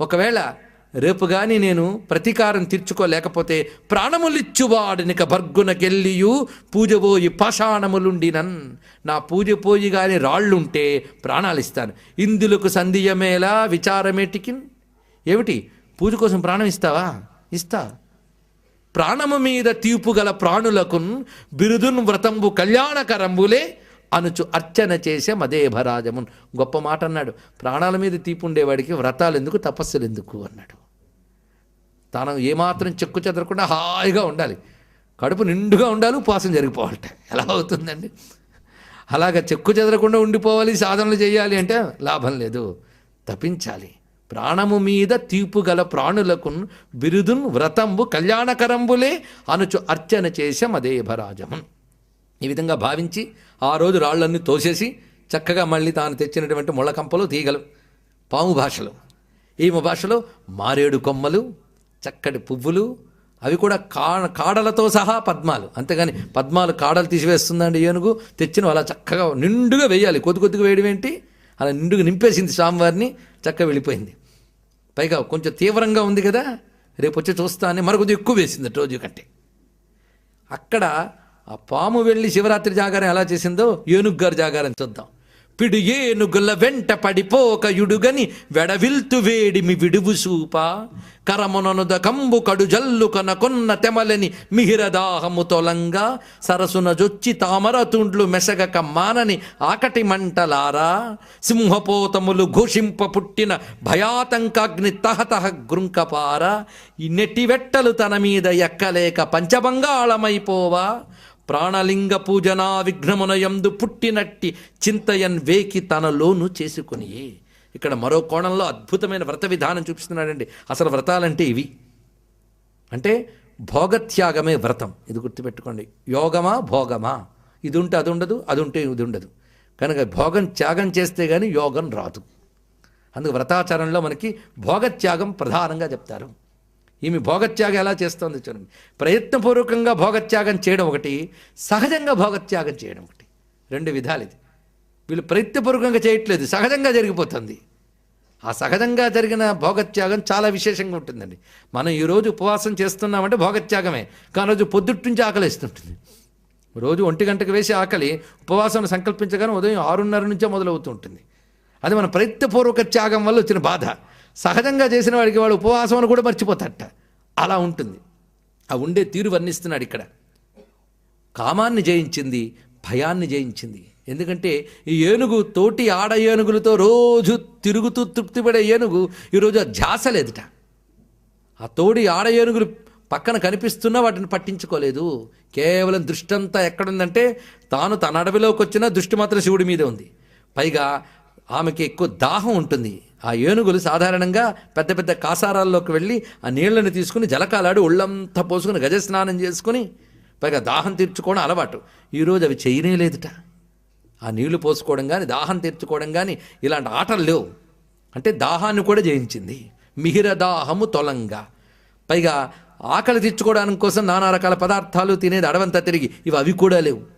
ఒకవేళ రేపు కానీ నేను ప్రతీకారం తీర్చుకోలేకపోతే ప్రాణములిచ్చువాడినిక భర్గునకెళ్ళియు పూజబోయి పాషాణములుండినన్. నా పూజ పోయి గాని రాళ్ళుంటే ప్రాణాలు ఇస్తాను ఇందులకు సంధియమేలా విచారమేటికిన్? ఏమిటి? పూజ కోసం ప్రాణం ఇస్తావా? ఇస్తా. ప్రాణము మీద తీర్పు గల ప్రాణులకున్ బిరుదున్ వ్రతంబు కళ్యాణకరంబులే అనుచు అర్చన చేసే మదేభరాజమున్. గొప్ప మాట అన్నాడు ప్రాణాల మీద తీపు ఉండేవాడికి వ్రతాలు ఎందుకు తపస్సులు ఎందుకు అన్నాడు. తాను ఏమాత్రం చెక్కు చెదరకుండా హాయిగా ఉండాలి. కడుపు నిండుగా ఉండాలి ఉపవాసం జరిగిపోవాలట. ఎలా అవుతుందండి? అలాగ చెక్కు చెదరకుండా ఉండిపోవాలి సాధనలు చేయాలి అంటే లాభం లేదు. తపించాలి. ప్రాణము మీద తీపు గల ప్రాణులకు బిరుదున్ వ్రతంబు కళ్యాణకరంబులే అనుచు అర్చన చేసే మదేభరాజమున్. ఈ విధంగా భావించి ఆ రోజు రాళ్ళన్నీ తోసేసి చక్కగా మళ్ళీ తాను తెచ్చినటువంటి ముళ్ళకంపలు తీగలు పాము భాషలు. ఈమె భాషలో మారేడు కొమ్మలు చక్కటి పువ్వులు అవి కూడా కా కాడలతో సహా పద్మాలు. అంతేగాని పద్మాలు కాడలు తీసివేస్తుందండి ఏనుగు. తెచ్చిన అలా చక్కగా నిండుగా వేయాలి. కొద్ది కొద్దిగా వేయడం ఏంటి? అలా నిండుగా నింపేసింది స్వామివారిని చక్కగా వెళ్ళిపోయింది. పైగా కొంచెం తీవ్రంగా ఉంది కదా రేపు వచ్చి చూస్తానే మరొకటి ఎక్కువ వేసింది రోజు కంటే. అక్కడ ఆ పాము వెళ్ళి శివరాత్రి జాగారం ఎలా చేసిందో ఏనుగ్గారు జాగారం చూద్దాం. పిడు ఏనుగుల వెంట పడిపోక యుడుగని వెడవిల్తు వేడిమి విడువు సూప. కరముననుద కంబు కడు జల్లు కొన్న తెమలని మిహిరదాహము తొలంగా. సరసున జొచ్చి తామర తుండ్లు మెసగక మానని ఆకటి మంటలారా. సింహపోతములు ఘోషింప పుట్టిన భయాతంకాగ్ని తహతహ గృంకపార ఈ నెట్టివెట్టలు తన మీద ఎక్కలేక పంచబంగాళమైపోవా ప్రాణలింగ పూజనా విఘ్నమునయందు పుట్టినట్టి చింతయన్ వేకి తనలోను చేసుకుని ఇక్కడ మరో కోణంలో అద్భుతమైన వ్రత విధానం చూపిస్తున్నాడండి. అసలు వ్రతాలంటే ఇవి. అంటే భోగత్యాగమే వ్రతం. ఇది గుర్తుపెట్టుకోండి. యోగమా భోగమా? ఇది ఉంటే అది ఉండదు అది ఉంటే ఇది ఉండదు కనుక భోగం త్యాగం చేస్తే కానీ యోగం రాదు. అందుకు వ్రతాచరణలో మనకి భోగత్యాగం ప్రధానంగా చెప్తారు. ఈమె భోగత్యాగం ఎలా చేస్తోంది చూడండి. ప్రయత్నపూర్వకంగా భోగత్యాగం చేయడం ఒకటి సహజంగా భోగత్యాగం చేయడం ఒకటి. రెండు విధాలు ఇది వీళ్ళు ప్రయత్నపూర్వకంగా చేయట్లేదు సహజంగా జరిగిపోతుంది. ఆ సహజంగా జరిగిన భోగత్యాగం చాలా విశేషంగా ఉంటుందండి. మనం ఈరోజు ఉపవాసం చేస్తున్నామంటే భోగత్యాగమే కానీ రోజు పొద్దుట్టు నుంచి ఆకలిస్తుంటుంది. రోజు ఒంటి గంటకు వేసి ఆకలి ఉపవాసం సంకల్పించగానే ఉదయం ఆరున్నర నుంచే మొదలవుతూ ఉంటుంది. అది మన ప్రయత్నపూర్వక త్యాగం వల్ల వచ్చిన బాధ. సహజంగా చేసిన వాడికి వాడు ఉపవాసం అని కూడా మర్చిపోతాడట. అలా ఉంటుంది. ఆ ఉండే తీరు వర్ణిస్తున్నాడు ఇక్కడ. కామాన్ని జయించింది భయాన్ని జయించింది. ఎందుకంటే ఈ ఏనుగు తోటి ఆడ ఏనుగులతో రోజు తిరుగుతూ తృప్తిపడే ఏనుగు ఈరోజు ఆ ధ్యాస లేదుట. ఆ తోడి ఆడ ఏనుగులు పక్కన కనిపిస్తున్నా వాటిని పట్టించుకోలేదు. కేవలం దృష్టి అంతా ఎక్కడుందంటే తాను తన అడవిలోకి వచ్చిన దృష్టి మాత్రం శివుడి మీదే ఉంది. పైగా ఆమెకి ఎక్కువ దాహం ఉంటుంది. ఆ ఏనుగులు సాధారణంగా పెద్ద పెద్ద కాసారాల్లోకి వెళ్ళి ఆ నీళ్ళను తీసుకుని జలకాలాడి ఒళ్ళంతా పోసుకుని గజస్నానం చేసుకుని పైగా దాహం తీర్చుకోవడం అలవాటు. ఈరోజు అవి చేయనే లేదుట. ఆ నీళ్ళు పోసుకోవడం కానీ దాహం తీర్చుకోవడం కానీ ఇలాంటి ఆటలు లేవు. అంటే దాహాన్ని కూడా జయించింది. మిహిర దాహము తొలంగా. పైగా ఆకలి తీర్చుకోవడానికి కోసం నానా రకాల పదార్థాలు తినేది అడవంతా తిరిగి ఇవి అవి కూడా లేవు.